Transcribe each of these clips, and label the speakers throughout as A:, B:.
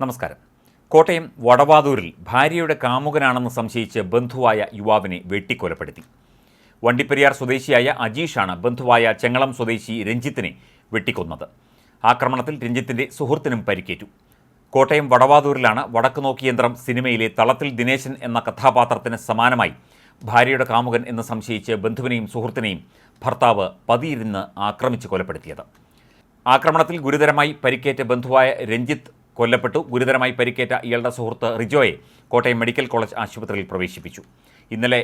A: നമസ്കാരം. കോട്ടയം വടവാതൂരിൽ ഭാര്യയുടെ കാമുകനാണെന്ന് സംശയിച്ച് ബന്ധുവായ യുവാവിനെ വെട്ടിക്കൊലപ്പെടുത്തി. വണ്ടിപ്പെരിയാർ സ്വദേശിയായ അജീഷാണ് ബന്ധുവായ ചെങ്ങളം സ്വദേശി രഞ്ജിത്തിനെ വെട്ടിക്കൊന്നത്. ആക്രമണത്തിൽ രഞ്ജിത്തിന്റെ സുഹൃത്തിനും പരിക്കേറ്റു. കോട്ടയം വടവാതൂരിലാണ് വടക്കു നോക്കി യന്ത്രം സിനിമയിലെ തളത്തിൽ ദിനേശൻ എന്ന കഥാപാത്രത്തിന് സമാനമായി ഭാര്യയുടെ കാമുകൻ എന്ന് സംശയിച്ച് ബന്ധുവിനെയും സുഹൃത്തിനെയും ഭർത്താവ് പതിയിരുന്ന് ആക്രമിച്ച് കൊലപ്പെടുത്തിയത്. ആക്രമണത്തിൽ ഗുരുതരമായി പരിക്കേറ്റ ബന്ധുവായ രഞ്ജിത്ത് കൊല്ലപ്പെട്ടു. ഗുരുതരമായി പരിക്കേറ്റ ഇയാളുടെ സുഹൃത്ത് റിജോയെ കോട്ടയം മെഡിക്കൽ കോളേജ് ആശുപത്രിയിൽ പ്രവേശിപ്പിച്ചു. ഇന്നലെ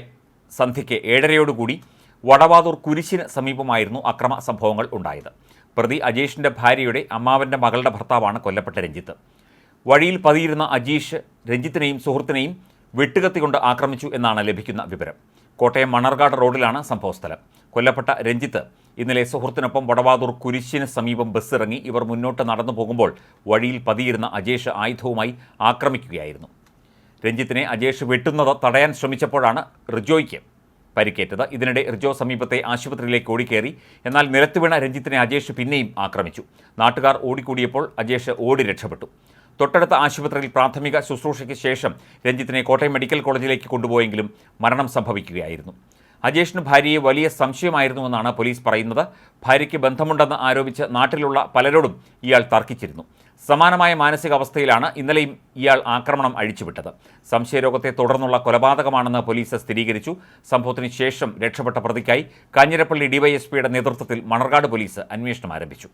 A: സന്ധ്യയ്ക്ക് ഏഴരയോടുകൂടി വടവാതൂർ കുരിശിന് സമീപമായിരുന്നു അക്രമ സംഭവങ്ങൾ ഉണ്ടായത്. പ്രതി അജീഷിന്റെ ഭാര്യയുടെ അമ്മാവന്റെ മകളുടെ ഭർത്താവാണ് കൊല്ലപ്പെട്ട രഞ്ജിത്ത്. വഴിയിൽ പതിയിരുന്ന അജീഷ് രഞ്ജിത്തിനെയും സുഹൃത്തിനെയും വെട്ടുകത്തി കൊണ്ട് ആക്രമിച്ചു എന്നാണ് ലഭിക്കുന്ന വിവരം. കോട്ടയം മണർകാട് റോഡിലാണ് സംഭവസ്ഥലം കൊല്ലപ്പെട്ട രഞ്ജിത്ത് ഇന്നലെ സുഹൃത്തിനൊപ്പം വടവാതൂർ കുരിശിന് സമീപം ബസ്സിറങ്ങി ഇവർ മുന്നോട്ട് നടന്നു പോകുമ്പോൾ വഴിയിൽ പതിയിരുന്ന അജേഷ് ആയുധവുമായി ആക്രമിക്കുകയായിരുന്നു. രഞ്ജിത്തിനെ അജേഷ് വെട്ടുന്നത് തടയാൻ ശ്രമിച്ചപ്പോഴാണ് റിജോയ്ക്ക് പരിക്കേറ്റത്. ഇതിനിടെ റിജോ സമീപത്തെ ആശുപത്രിയിലേക്ക് ഓടിക്കേറി. എന്നാൽ നിലത്ത് വീണ രഞ്ജിത്തിനെ അജേഷ് പിന്നെയും ആക്രമിച്ചു. നാട്ടുകാർ ഓടിക്കൂടിയപ്പോൾ അജേഷ് ഓടി രക്ഷപ്പെട്ടു. തൊട്ടടുത്ത ആശുപത്രിയിൽ പ്രാഥമിക ശുശ്രൂഷയ്ക്ക് ശേഷം രഞ്ജിത്തിനെ കോട്ടയം മെഡിക്കൽ കോളേജിലേക്ക് കൊണ്ടുപോയെങ്കിലും മരണം സംഭവിക്കുകയായിരുന്നു. അജേഷിന് ഭാര്യയെ വലിയ സംശയമായിരുന്നുവെന്നാണ് പോലീസ് പറയുന്നത്. ഭാര്യയ്ക്ക് ബന്ധമുണ്ടെന്ന് ആരോപിച്ച് നാട്ടിലുള്ള പലരോടും ഇയാൾ തർക്കിച്ചിരുന്നു. സമാനമായ മാനസികാവസ്ഥയിലാണ് ഇന്നലെയും ഇയാൾ ആക്രമണം അഴിച്ചുവിട്ടത്. സംശയരോഗത്തെ തുടർന്നുള്ള കൊലപാതകമാണെന്ന് പോലീസ് സ്ഥിരീകരിച്ചു. സംഭവത്തിന് ശേഷം രക്ഷപ്പെട്ട പ്രതിക്കായി കാഞ്ഞിരപ്പള്ളി ഡിവൈഎസ്പിയുടെ നേതൃത്വത്തിൽ മണർകാട് പോലീസ് അന്വേഷണം ആരംഭിച്ചു.